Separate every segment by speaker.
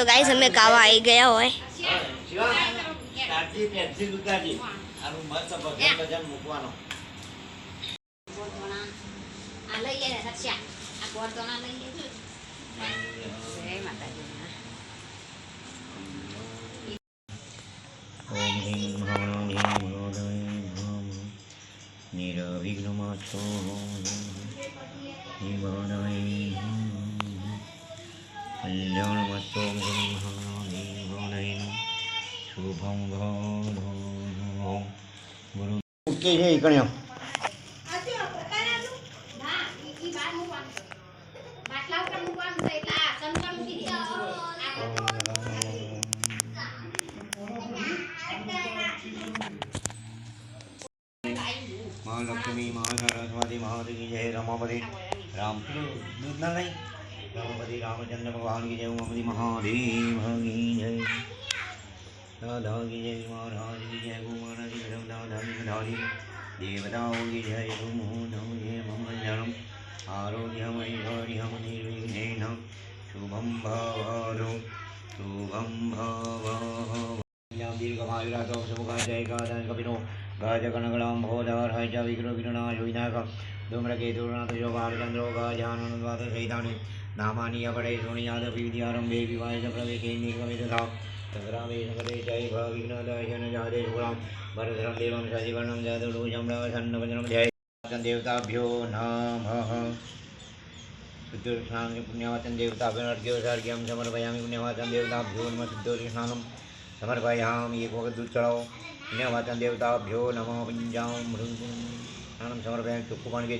Speaker 1: તો ગાઈસ અમે કાવા આવી ગયા હોય
Speaker 2: શિવા તારજી પેન્સિલ ઉતારજી આનું મસ્ત ભજન ભજન મૂકવાનો
Speaker 3: આ લઈએ ને રક્ષા આ ગોળદોણા લઈએ જય માતાજી
Speaker 2: ઓમ હિમ હમ હિમ હૃદય ભમ નિરવિઘ્નમાછો હિમ હૃદય કલ્યાણમસ્તો હિમ હૃદય શુભમ ભવ ગુરુ કે છે કણ્યો
Speaker 3: ના ઈ ઈ બાર મૂકવાનું છે. બાટલા ઉપર મૂકવાનું છે એટલે આ સંતર મૂકી દીધા
Speaker 2: મહાલક્ષ્મી મહાસરસ્વતી મહાદેવી જય રમાપતિ રામ દૂધ ના લઈ रघुपति रामचंद्र भगवान की जय, उमापति महादेव की जय। राधा की जय, महाराज की जय गुमाना की धर्म धाधारी धारी देवताओं की जय, तुम हो नम जय मम जनम आरोग्यमैश्वर्यम निर्विघ्नेन शुभम भवारो शुभम भव दीर्घमायुरातौ सुमुखा जय गादान कपिनो। गाजकनगणां भोधार हय च विघ्नो विघ्ननाशो विनायकं धूम्रकेतुर्णाथशोभारचन्द्रो गाजानन्दवादशैतानि नामानि अपडे शृणुयाद विद्यारम्भे विवाह च प्रवेशे निर्गमितथा सङ्ग्रामे सङ्कटे जय विघ्नदर्शन जादे शुक्रां भरधरं देवं शशिवर्णं प्रसन्नवचनं जय देवताभ्यो नमः शुद्धोष्णां पुण्यवाचन देवताभ्यो अर्घ्यो सर्घ्यं समर्पयामि पुण्यवाचन देवताभ्यो नमः शुद्धोष्णानं समर्पयामि एक वखत दूध चढ़ाओ पुण्यवाचन देवताभ्यो नमः पिंजां मृदुं समर्पयामि चुक्कु पाणी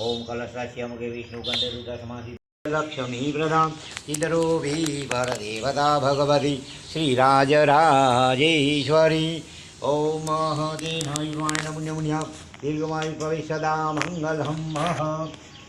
Speaker 2: ॐ कलशास्यमुखे विष्णुकण्ठरुदसमासि लक्ष्मी प्रदां चिदरूपी परदेवता भगवती श्रीराजराजेश्वरी ॐ महदेनायुवाय नमुन्यमुन्या दीर्घमायु भविष्यदा मङ्गलं मह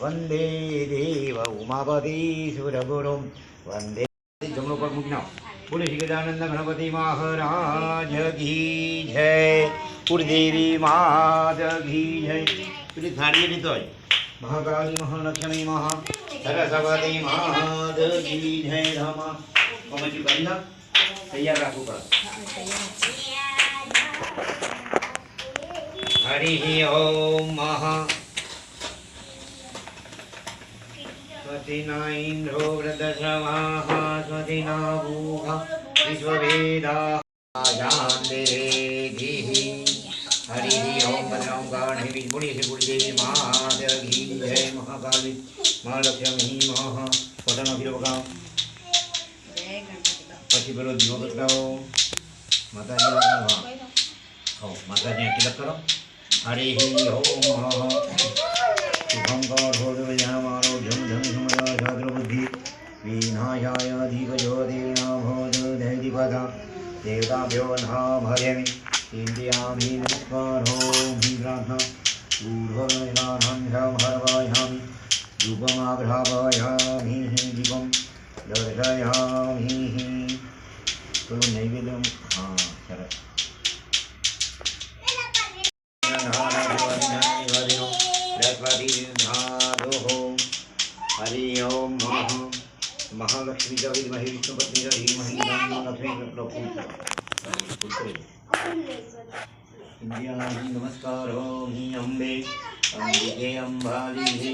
Speaker 2: वन्दे देव उमापतीसुरगुरुं वन्दे जमनो पर मुग्ना बोले श्री गजानंद गणपति महाराज की जय कुलदेवी माता की जय थाली नहीं नितो માત કી જય પેલી થાળી લીધો હોય મહાકાળી મહાલક્ષ્મી મહા સરસ્વતી માત કી જય રામા મમ્મી કરી ના તૈયાર રાખવું પડે હરિ ઓમ મહા स्वतिना इन्द्रो वृद्धश्रवाः स्वतिना भूः विश्ववेदाः जान्देधिः महालक्ष्मी મહ પોતાનો ફીરો પકાવો
Speaker 3: જય ગણપતિ બાપા.
Speaker 2: પછી પેલો દીવો પકડાવો માતાજી ખાઓ માતાજી તિલક કરો હરિ ઓમ મહ શુભમ કરોઢોડવયામારો જમ જમ સમદા છાત્ર બુદ્ધિ વિનાશાય અધિક જ્યોતિર્ના ભોજ દૈતિપદા દેવતાભ્યો નામ હરેમિ ઇન્દ્રિયામિ નમસ્કારો હિ પ્રાર્થના પૂર્વનિદાનં હરવાયામિ रूपमाघ्रापयामि दीपं दर्शयामि तो नैवेद्यं हा शरत् हरि ओम नमः। महालक्ष्मी का विद्महे विष्णुपत्नी का धीमहि इंडिया नमस्कार ओम अम्बे। अम्बालिके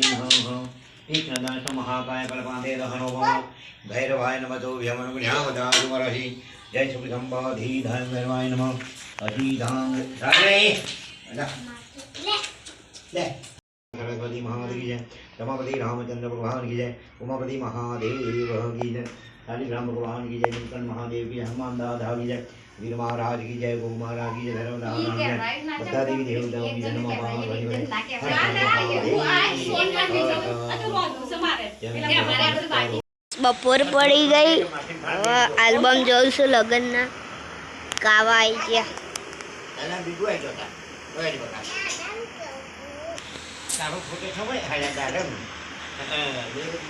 Speaker 2: महाकाय भैरवाय नमः तो जय सुखसम्बाधि धन भैरवाय नमः अधीधांग सारे ले सरस्वती महादेव जय रमापति रामचंद्र भगवान की जय उमापति महादेव की जय शालिग्राम भगवान की जय नीलकंठ महादेव की जय हनुमान दादा की जय વીર મહારાજ કી જય
Speaker 3: ગો
Speaker 2: મહારાજ
Speaker 3: કી
Speaker 2: જય
Speaker 3: ભૈરવ નામ
Speaker 2: બધા દેવી દેવતાઓ
Speaker 3: કી
Speaker 2: જય
Speaker 3: નમઃ પાર્વતી
Speaker 1: બપોર પડી ગઈ. હવે આલ્બમ જોઉં છું લગ્નના. કાવા આવી ગયા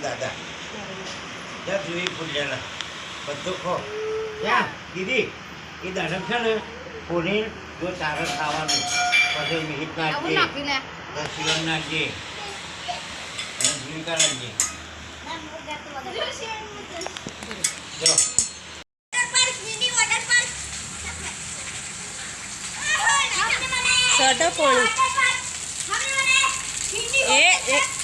Speaker 2: દાદા. બધું ખો. ક્યાં દીદી. એ દાડમ છે ને ફોને જો તારે ખાવાનું પછી મિહિત નાખજે
Speaker 3: નાખી લે.
Speaker 2: પછી શિવમ નાખજે અને ભૂમિકા નાખજે ચલો
Speaker 1: સટો કોણ એ.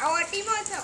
Speaker 1: આવો ટીમો છો.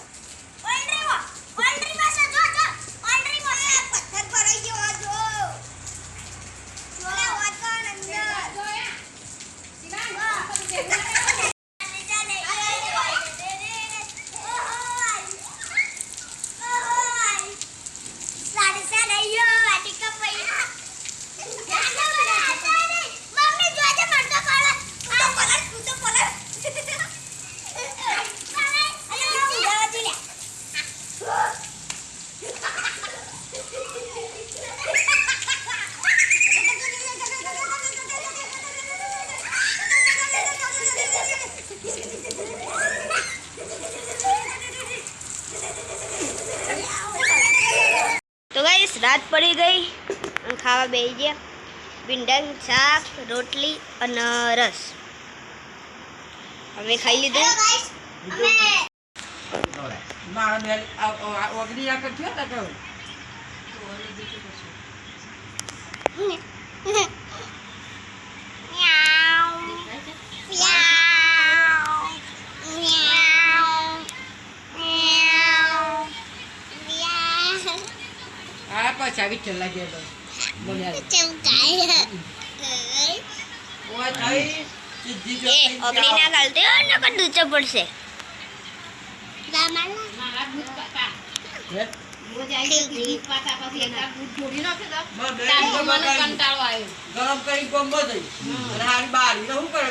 Speaker 1: રાત પડી ગઈ અને ખાવા બે ગયા. ભીંડાનું શાક રોટલી અને રસ. અમે ખાઈ લીધું.
Speaker 4: આવી ચલા ગયા. તો.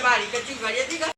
Speaker 4: બારી. હતી